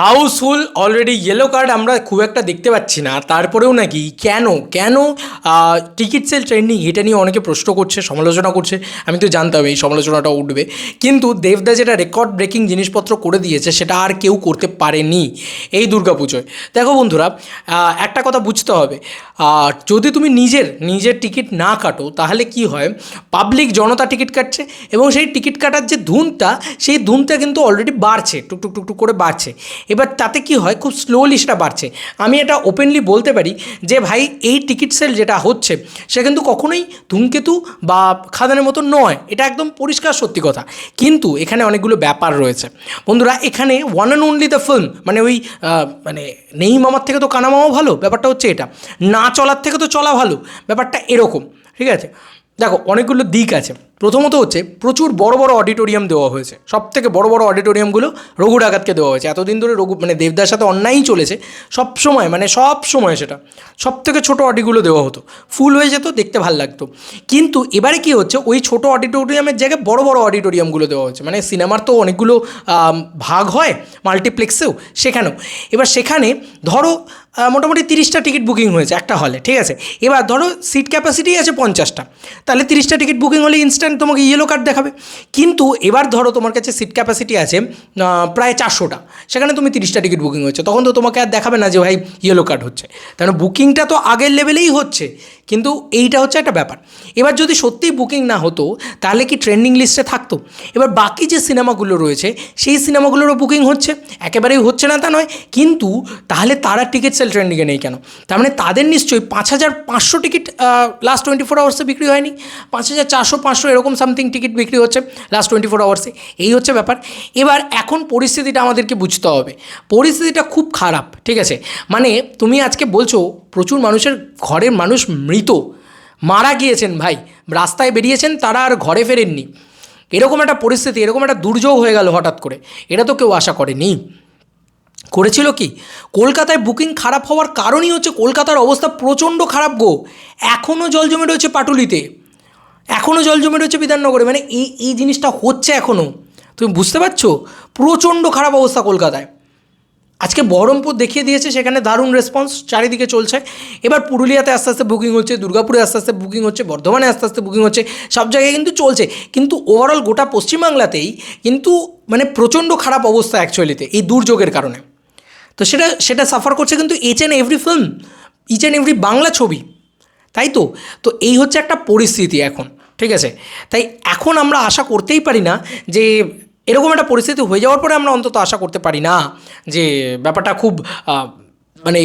Housefull already yellow card আমরা খুব একটা দেখতে পাচ্ছি না। তারপরেও নাকি কেন? কেন টিকিট সেল ট্রেন্ডিং এটা নিয়ে অনেকে প্রশ্ন করছে, সমালোচনা করছে। আমি তো জানতাম এই সমালোচনাটা উঠবে। কিন্তু দেবদা যেটা রেকর্ড ব্রেকিং জিনিসপত্র করে দিয়েছে, সেটা আর কেউ করতে পারেনি এই দুর্গাপুজোয়। দেখো বন্ধুরা একটা কথা বুঝতে হবে। যদি তুমি নিজের নিজের টিকিট না কাটো, তাহলে কি হয়? পাবলিক জনতা টিকিট কাটছে এবং সেই টিকিট কাটার যে ধুনটা, সেই ধুনটা কিন্তু অলরেডি বাড়ছে। টুকটুক টুকটুক করে বাড়ছে। এবার তাতে কি হয়? খুব স্লোলি সেটা বাড়ছে। আমি এটা ওপেনলি বলতে পারি যে ভাই, এই টিকিট সেল যেটা হচ্ছে, সে কিন্তু কখনোই ধূমকেতু বা খাদানের মতো নয়। এটা একদম পরিষ্কার সত্যি কথা। কিন্তু এখানে অনেকগুলো ব্যাপার রয়েছে। বন্ধুরা, এখানে one and only the film মানে ওই মানে নেই মামার থেকে তো কানা মামা ভালো, ব্যাপারটা হচ্ছে এটা। না চলার থেকে তো চলা ভালো, ব্যাপারটা এরকম। ঠিক আছে? দেখো, অনেকগুলো দিক আছে। প্রথমত হচ্ছে প্রচুর বড় বড় অডিটোরিয়াম দেওয়া হয়েছে। সব থেকে বড় বড় অডিটোরিয়ামগুলো রঘু ডাকাতকে দেওয়া হয়েছে। এতদিন ধরে রঘু মানে দেবদার সাথে অন্যায়ই চলেছে সব সময় মানে সব সময় সেটা সব থেকে ছোটো অডিগুলো দেওয়া হতো। ফুল হয়ে যেত, দেখতে ভালো লাগতো। কিন্তু এবারে কি হচ্ছে, ওই ছোট অডিটোরিয়ামের জায়গায় বড় বড় অডিটোরিয়ামগুলো দেওয়া হচ্ছে মানে সিনেমার তো অনেকগুলো ভাগ হয় মাল্টিপ্লেক্সেও সেখানেও। এবার সেখানে ধরো মোটামুটি তিরিশটা টিকিট বুকিং হয়েছে একটা হলে, ঠিক আছে? এবার ধরো সিট ক্যাপাসিটি আছে পঞ্চাশটা, তাহলে তিরিশটা টিকিট বুকিং হলে ইনস্ট্যান্ট তোমাকে ইয়েলো কার্ড দেখাবে। কিন্তু এবার ধরো তোমার কাছে সিট ক্যাপাসিটি আছে প্রায় চারশোটা, সেখানে তুমি তিরিশটা টিকিট বুকিং হচ্ছে তখন তো তোমাকে আর দেখাবে না যে ভাই ইয়েলো কার্ড হচ্ছে। কারণ বুকিংটা তো আগের লেভেলেই হচ্ছে, কিন্তু এইটা হচ্ছে একটা ব্যাপার। এবার যদি সত্যিই বুকিং না হতো, তাহলে কি ট্রেন্ডিং লিস্টে থাকতো? এবার বাকি যে সিনেমাগুলো রয়েছে, সেই সিনেমাগুলোরও বুকিং হচ্ছে, একেবারেই হচ্ছে না তা নয়, কিন্তু তাহলে তারা টিকিট সেল ট্রেন্ডিংয়ে নেই কেন? তার মানে তাদের নিশ্চয়ই পাঁচ হাজার পাঁচশো টিকিট লাস্ট টোয়েন্টি ফোর আওয়ার্সে বিক্রি হয়নি। পাঁচ হাজার চারশো পাঁচশো এরকম সামথিং টিকিট বিক্রি হচ্ছে লাস্ট টোয়েন্টি ফোর আওয়ার্সে এই হচ্ছে ব্যাপার। এবার এখন পরিস্থিতিটা আমাদেরকে বুঝতে হবে। পরিস্থিতিটা খুব খারাপ, ঠিক আছে? মানে তুমি আজকে বলছো, প্রচুর মানুষের ঘরের মানুষ মৃত। মারা গিয়েছেন ভাই। রাস্তায় বেরিয়েছেন, তারা আর ঘরে ফেরেননি। এরকম একটা পরিস্থিতি, এরকম একটা দুর্যোগ হয়ে গেল হঠাৎ করে। এটা তো কেউ আশা করেনি। করেছিল কি? কলকাতায় বুকিং খারাপ হওয়ার কারণই হচ্ছে কলকাতার অবস্থা প্রচণ্ড খারাপ গো। এখনও জল জমে রয়েছে পাটুলিতে। এখনও জল জমে রয়েছে বিধাননগরে। মানে এই এই জিনিসটা হচ্ছে এখনও তুমি বুঝতে পারছ? প্রচণ্ড খারাপ অবস্থা কলকাতায়। আজকে বহরমপুর দেখিয়ে দিয়েছে, সেখানে দারুণ রেসপন্স চারিদিকে চলছে। এবার পুরুলিয়াতে আস্তে আস্তে বুকিং হচ্ছে, দুর্গাপুরে আস্তে আস্তে বুকিং হচ্ছে, বর্ধমানে আস্তে আস্তে বুকিং হচ্ছে, সব জায়গায় কিন্তু চলছে। কিন্তু ওভারঅল গোটা পশ্চিমবাংলাতেই কিন্তু মানে প্রচণ্ড খারাপ অবস্থা অ্যাকচুয়ালিতে এই দুর্যোগের কারণে। তো সেটা সেটা সাফার করছে কিন্তু each and every film each and every Bangla ছবি, তাই তো? তো এই হচ্ছে একটা পরিস্থিতি এখন, ঠিক আছে? তাই এখন আমরা আশা করতেই পারি না যে এরকম একটা পরিস্থিতি হয়ে যাওয়ার পরে আমরা অন্তত আশা করতে পারি না যে ব্যাপারটা খুব মানে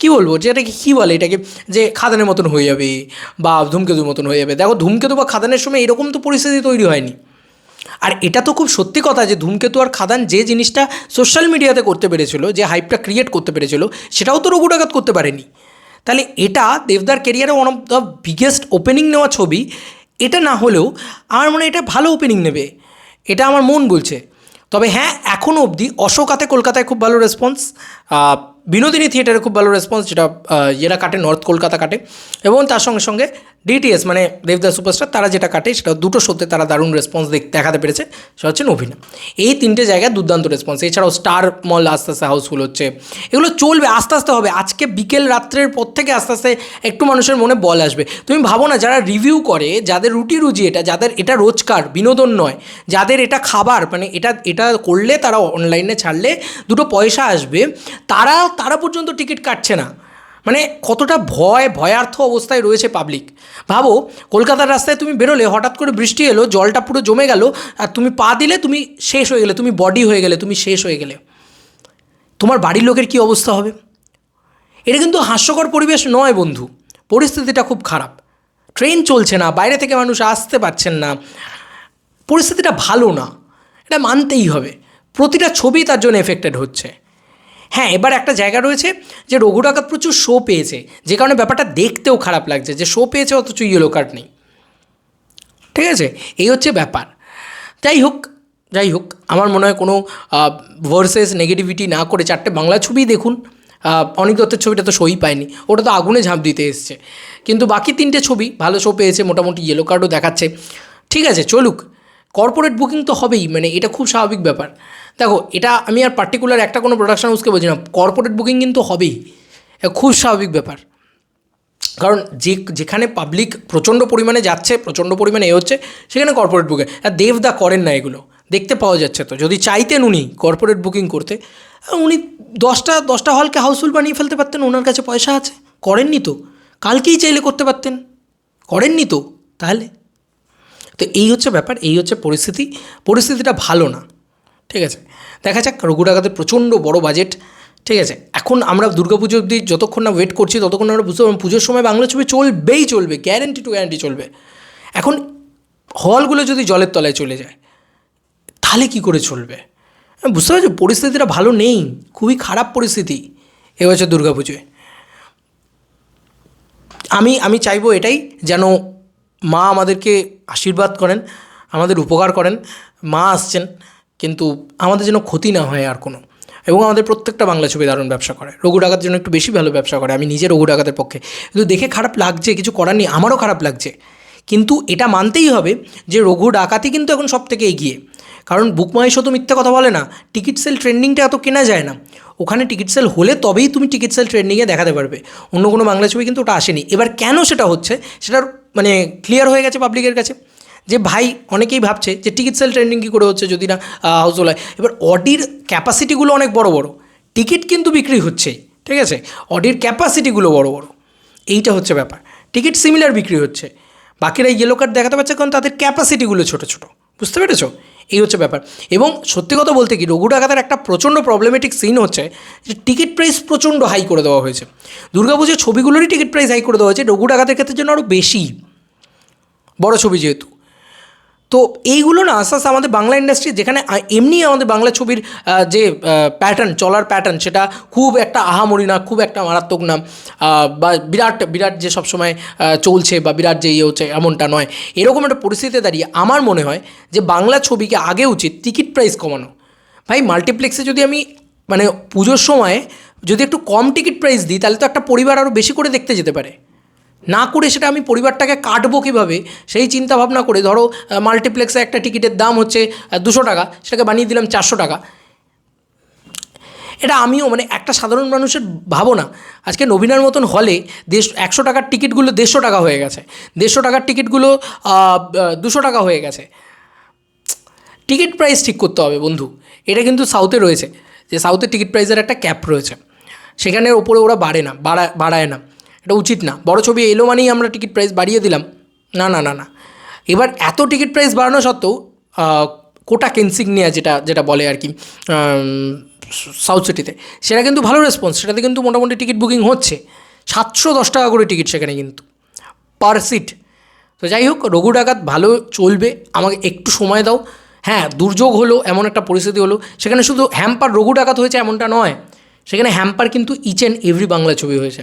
কী বলব, যে এটাকে কী বলে, এটাকে যে খাদানের মতন হয়ে যাবে বা ধূমকেতুর মতন হয়ে যাবে। দেখো, ধূমকেতু বা খাদানের সময় এরকম তো পরিস্থিতি তৈরি হয়নি। আর এটা তো খুব সত্যি কথা যে ধূমকেতু আর খাদান যে জিনিসটা সোশ্যাল মিডিয়াতে করতে পেরেছিল, যে হাইপটা ক্রিয়েট করতে পেরেছিল, সেটাও তো রঘু ডাকাত করতে পারেনি। তাহলে এটা দেবদার কেরিয়ারে one of the biggest opening নেওয়া ছবি, এটা না হলেও আমার মনে এটা ভালো ওপেনিং নেবে। এটা আমার মন বলছে। তবে হ্যাঁ এখনও অবধি অশোকাতে কলকাতায় খুব ভালো রেসপন্স বিনোদিনী থিয়েটারে খুব ভালো রেসপন্স যেটা ইয়েরা কাটে নর্থ কলকাতা কাটে, এবং তার সঙ্গে সঙ্গে ডিটিএস মানে দেবদাস সুপারস্টার তারা যেটা কাটে সেটা দুটো শোতে তারা দারুণ রেসপন্স দেখাতে পেরেছে। সেটা হচ্ছে নভিনা। এই তিনটে জায়গায় দুর্দান্ত রেসপন্স এছাড়াও স্টার মল আস্তে আস্তে হাউসফুল হচ্ছে। এগুলো চলবে, আস্তে আস্তে হবে। আজকে বিকেল রাত্রের পর থেকে আস্তে আস্তে একটু মানুষের মনে বল আসবে। তুমি ভাবো না, যারা রিভিউ করে, যাদের রুটি রুজি এটা, যাদের এটা রোজকার, বিনোদন নয়, যাদের এটা খাবার মানে এটা এটা করলে তারা অনলাইনে ছাড়লে দুটো পয়সা আসবে, তারা তারা পর্যন্ত টিকিট কাটছে না। মানে কতটা ভয়, ভয়ার্থ অবস্থায় রয়েছে পাবলিক ভাবো, কলকাতার রাস্তায় তুমি বেরোলে, হঠাৎ করে বৃষ্টি এলো, জলটা পুরো জমে গেল, আর তুমি পা দিলে তুমি শেষ হয়ে গেলে, তুমি বডি হয়ে গেলে, তুমি শেষ হয়ে গেলে। তোমার বাড়ির লোকের কী অবস্থা হবে? এটা কিন্তু হাস্যকর পরিবেশ নয় বন্ধু। পরিস্থিতিটা খুব খারাপ। ট্রেন চলছে না, বাইরে থেকে মানুষ আসতে পারছেন না। পরিস্থিতিটা ভালো না, এটা মানতেই হবে। প্রতিটা ছবি তার জন্য এফেক্টেড হচ্ছে। হ্যাঁ এবার একটা জায়গা রয়েছে যে রঘু ডাকাত প্রচুর শো পেয়েছে, যে কারণে ব্যাপারটা দেখতেও খারাপ লাগছে যে শো পেয়েছে অথচ ইয়েলো কার্ড নেই। ঠিক আছে? এই হচ্ছে ব্যাপার। যাই হোক যাই হোক, আমার মনে হয় কোনো ভার্সেস নেগেটিভিটি না করে চারটে বাংলা ছবি দেখুন। অনিক দত্তের ছবিটা তো সই পায়নি, ওটা তো আগুনে ঝাঁপ দিতে এসছে। কিন্তু বাকি তিনটে ছবি ভালো শো পেয়েছে, মোটামুটি ইয়েলো কার্ডও দেখাচ্ছে। ঠিক আছে, চলুক। কর্পোরেট বুকিং তো হবেই মানে এটা খুব স্বাভাবিক ব্যাপার। দেখো, এটা আমি আর পার্টিকুলার একটা কোনো প্রোডাকশন হাউসকে বলছি না কর্পোরেট বুকিং কিন্তু হবেই। খুব স্বাভাবিক ব্যাপার। কারণ যে, যেখানে পাবলিক প্রচণ্ড পরিমাণে যাচ্ছে, প্রচণ্ড পরিমাণে এ হচ্ছে, সেখানে কর্পোরেট বুকিং আর দেবদা করেন না এগুলো। দেখতে পাওয়া যাচ্ছে তো। যদি চাইতেন উনি কর্পোরেট বুকিং করতে উনি দশটা দশটা হলকে হাউসফুল বানিয়ে ফেলতে পারতেন, ওনার কাছে পয়সা আছে। করেননি তো। কালকেই চাইলে করতে পারতেন। করেননি তো। তাহলে তো এই হচ্ছে ব্যাপার, এই হচ্ছে পরিস্থিতি। পরিস্থিতিটা ভালো না, ঠিক আছে? দেখা যাক রঘু ডাকাতের প্রচণ্ড বড় বাজেট ঠিক আছে? এখন আমরা দুর্গাপুজো অবধি যতক্ষণ না ওয়েট করছি, ততক্ষণ আমরা বুঝতে পারব, পুজোর সময় বাংলা ছবি চলবেই চলবে গ্যারেন্টি টু গ্যারেন্টি চলবে। এখন হলগুলো যদি জলের তলায় চলে যায়, তাহলে কি করে চলবে? বুঝতে পারছ? পরিস্থিতিটা ভালো নেই, খুবই খারাপ পরিস্থিতি এবছর দুর্গাপুজোয়। আমি আমি চাইব এটাই যেন মা আমাদেরকে আশীর্বাদ করেন, আমাদের উপকার করেন, মা আসছেন, কিন্তু আমাদের যেন ক্ষতি না হয় আর কোনো। এবং আমাদের প্রত্যেকটা বাংলা ছবি দারুণ ব্যবসা করে। রঘু ডাকাতের জন্য একটু বেশি ভালো ব্যবসা করে। আমি নিজে রঘু ডাকাতের পক্ষে। কিন্তু দেখে খারাপ লাগছে, কিছু করার নেই, আমারও খারাপ লাগছে। কিন্তু এটা মানতেই হবে যে রঘু ডাকাতি কিন্তু এখন সব থেকে এগিয়ে। কারণ বুকমাইশো তো মিথ্যে কথা বলে না। টিকিট সেল ট্রেন্ডিংটা এত কেনা যায় না। ওখানে টিকিট সেল হলে তবেই তুমি টিকিট সেল ট্রেন্ডিংয়ে দেখাতে পারবে। অন্য কোনো বাংলা ছবি কিন্তু ওটা আসেনি। এবার কেন সেটা হচ্ছে, সেটার মানে ক্লিয়ার হয়ে গেছে পাবলিকের কাছে যে ভাই অনেকেই ভাবছে যে টিকিট সেল ট্রেন্ডিং কী করে হচ্ছে যদি না হাউসফুল হয়। এবার অডির ক্যাপাসিটিগুলো অনেক বড় বড়। টিকিট কিন্তু বিক্রি হচ্ছেই, ঠিক আছে? অডির ক্যাপাসিটিগুলো বড় বড়। এইটা হচ্ছে ব্যাপার। টিকিট সিমিলার বিক্রি হচ্ছে। বাকিরা ইয়েলো কার্ড দেখাতে পারছে কারণ তাদের ক্যাপাসিটিগুলো ছোটো ছোটো। বুঝতে পেরেছ? এই হচ্ছে ব্যাপার। এবং সত্যি কথা বলতে কি, রঘু ডাকাতের একটা প্রচণ্ড প্রবলেমেটিক সিন হচ্ছে যে টিকিট প্রাইস প্রচণ্ড হাই করে দেওয়া হয়েছে। দুর্গাপুজোর ছবিগুলোরই টিকিট প্রাইস হাই করে দেওয়া হয়েছে। রঘু ডাকাতের ক্ষেত্রে জন্য আরও বেশি। বড় ছবি যেহেতু। তো এইগুলো না আস্তে আস্তে আমাদের বাংলা ইন্ডাস্ট্রি যেখানে এমনি আমাদের বাংলা ছবির যে প্যাটার্ন চলার প্যাটার্ন সেটা খুব একটা আহামরি না, খুব একটা মারাত্মক না বা বিরাট বিরাট যে সবসময় চলছে বা বিরাট যে ইয়ে হচ্ছে এমনটা নয়। এরকম একটা পরিস্থিতিতে দাঁড়িয়ে আমার মনে হয় যে বাংলা ছবিকে আগে উচিত টিকিট প্রাইস কমানো। ভাই মাল্টিপ্লেক্সে যদি আমি মানে পুজোর সময় যদি একটু কম টিকিট প্রাইস দিই, তাহলে তো একটা পরিবার আরও বেশি করে দেখতে যেতে পারে। না করে সেটা আমি পরিবারটাকে কাটবো কীভাবে? সেই চিন্তা ভাবনা করে, ধরো মাল্টিপ্লেক্সে একটা টিকিটের দাম হচ্ছে দুশো টাকা, সেটাকে বানিয়ে দিলাম চারশো টাকা। এটা আমিও মানে একটা সাধারণ মানুষের ভাবনা। আজকে নবীনার মতন হলে দেশ, একশো টাকার টিকিটগুলো দেড়শো টাকা হয়ে গেছে। দেড়শো টাকার টিকিটগুলো দুশো টাকা হয়ে গেছে। টিকিট প্রাইস ঠিক করতে হবে বন্ধু। এটা কিন্তু সাউথে রয়েছে, যে সাউথের টিকিট প্রাইসের একটা ক্যাপ রয়েছে। সেখানের ওপরে ওরা বাড়ে না, বাড়া, বাড়ায় না। এটা উচিত না। বড় ছবি এলো মানেই আমরা টিকিট প্রাইস বাড়িয়ে দিলাম। না না না না। এবার এত টিকিট প্রাইস বাড়ানো সত্ত্বেও কোটা কেনসিগনিয়া যেটা যেটা বলে আর কি সাউথ সিটিতে সেটা কিন্তু ভালো রেসপন্স সেটাতে কিন্তু মোটামুটি টিকিট বুকিং হচ্ছে। সাতশো দশ টাকা করে টিকিট সেখানে কিন্তু পার সিট তো যাই হোক, রঘু ডাকাত ভালো চলবে। আমাকে একটু সময় দাও। হ্যাঁ দুর্যোগ হলো, এমন একটা পরিস্থিতি হলো। সেখানে শুধু হ্যাম্পার রঘু ডাকাত হয়েছে এমনটা নয়, সেখানে হ্যাম্পার কিন্তু ইচ অ্যান্ড এভরি বাংলা ছবি হয়েছে।